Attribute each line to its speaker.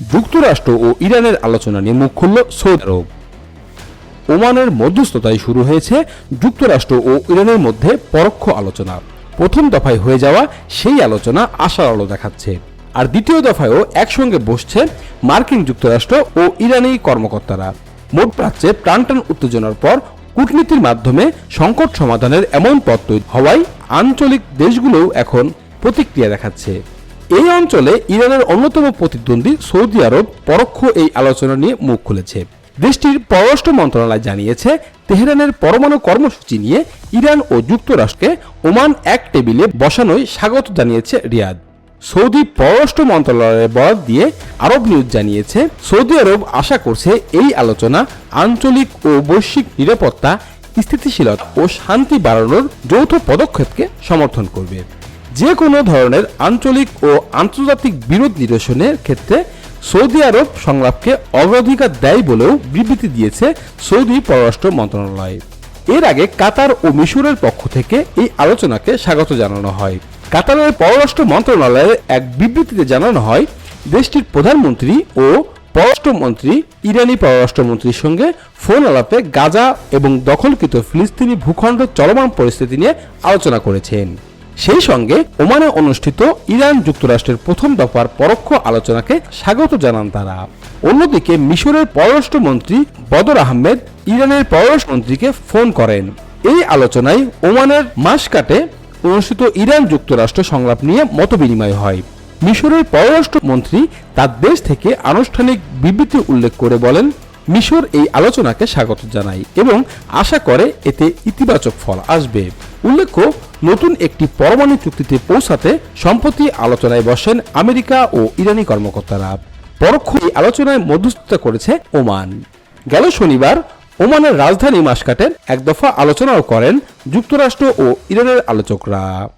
Speaker 1: যুক্তরাষ্ট্র ও ইরানের আলোচনা নিয়ে মুখ খুলল সৌদি আরব। ওমানের মধ্যস্থতায় শুরু হয়েছে যুক্তরাষ্ট্র ও ইরানের মধ্যে পরোক্ষ আলোচনা। প্রথম দফায় হয়ে যাওয়া সেই আলোচনা আশার আলো দেখাচ্ছে। আর দ্বিতীয় দফায়ও একসঙ্গে বসছে মার্কিন যুক্তরাষ্ট্র ও ইরানি কর্মকর্তারা। মোট প্রাচ্যে প্রাণটান উত্তেজনার পর কূটনীতির মাধ্যমে সংকট সমাধানের এমন পথ তৈরি হওয়ায় আঞ্চলিক দেশগুলোও এখন প্রতিক্রিয়া দেখাচ্ছে। এই অঞ্চলে ইরানের অন্যতম প্রতিদ্বন্দ্বী সৌদি আরব পরোক্ষ এই আলোচনা নিয়ে মুখ খুলেছে। দেশটির পররাষ্ট্র মন্ত্রণালয় জানিয়েছে, তেহরানের পরমাণু কর্মসূচি নিয়ে ইরান ও যুক্তরাষ্ট্রকে ওমান এক টেবিলে বসানোয় স্বাগত জানিয়েছে রিয়াদ। সৌদি পররাষ্ট্র মন্ত্রণালয়ের বরাদ দিয়ে আরব নিউজ জানিয়েছে, সৌদি আরব আশা করছে এই আলোচনা আঞ্চলিক ও বৈশ্বিক নিরাপত্তা, স্থিতিশীলতা ও শান্তি বাড়ানোর যৌথ পদক্ষেপকে সমর্থন করবে। যে কোনো ধরনের আঞ্চলিক ও আন্তর্জাতিক বিরোধ নিরসনের ক্ষেত্রে সৌদি আরব সংলাপকে অগ্রাধিকার দেয় বলেও বিবৃতি দিয়েছে সৌদি পররাষ্ট্র মন্ত্রণালয়। এর আগে কাতার ও মিশরের পক্ষ থেকে এই আলোচনাকে স্বাগত জানানো হয়। কাতারের পররাষ্ট্র মন্ত্রণালয়ের এক বিবৃতিতে জানানো হয়, দেশটির প্রধানমন্ত্রী ও পররাষ্ট্রমন্ত্রী, ইরানি পররাষ্ট্রমন্ত্রীর সঙ্গে ফোন আলাপে গাজা এবং দখলকৃত ফিলিস্তিনি ভূখণ্ড চলমান পরিস্থিতি নিয়ে আলোচনা করেছেন। সেই সঙ্গে ওমানে অনুষ্ঠিত ইরান যুক্তরাষ্ট্রের প্রথম দফার পরোক্ষ আলোচনাকে স্বাগত জানান তারা। অন্যদিকে মিশরের পররাষ্ট্রমন্ত্রী বদর আহমেদ ইরানের পররাষ্ট্রমন্ত্রীকে ফোন করেন। এই আলোচনায় ওমানের মাসকাটে অনুষ্ঠিত ইরান যুক্তরাষ্ট্র সংলাপ নিয়ে মতবিনিময় হয়। মিশরের পররাষ্ট্রমন্ত্রী তার দেশ থেকে আনুষ্ঠানিক বিবৃতি উল্লেখ করে বলেন মিশর এই আলোচনাকে স্বাগত জানায় এবং আশা করে এতে ইতিবাচক ফল আসবে। উল্লেখ্য, নতুন একটি পরমাণু চুক্তিতে পৌঁছাতে সম্প্রতি আলোচনায় বসেন আমেরিকা ও ইরানি কর্মকর্তারা। পরোক্ষ এই আলোচনায় মধ্যস্থতা করেছে ওমান। গেল শনিবার ওমানের রাজধানী মাসকাটের এক দফা আলোচনাও করেন যুক্তরাষ্ট্র ও ইরানের আলোচকরা।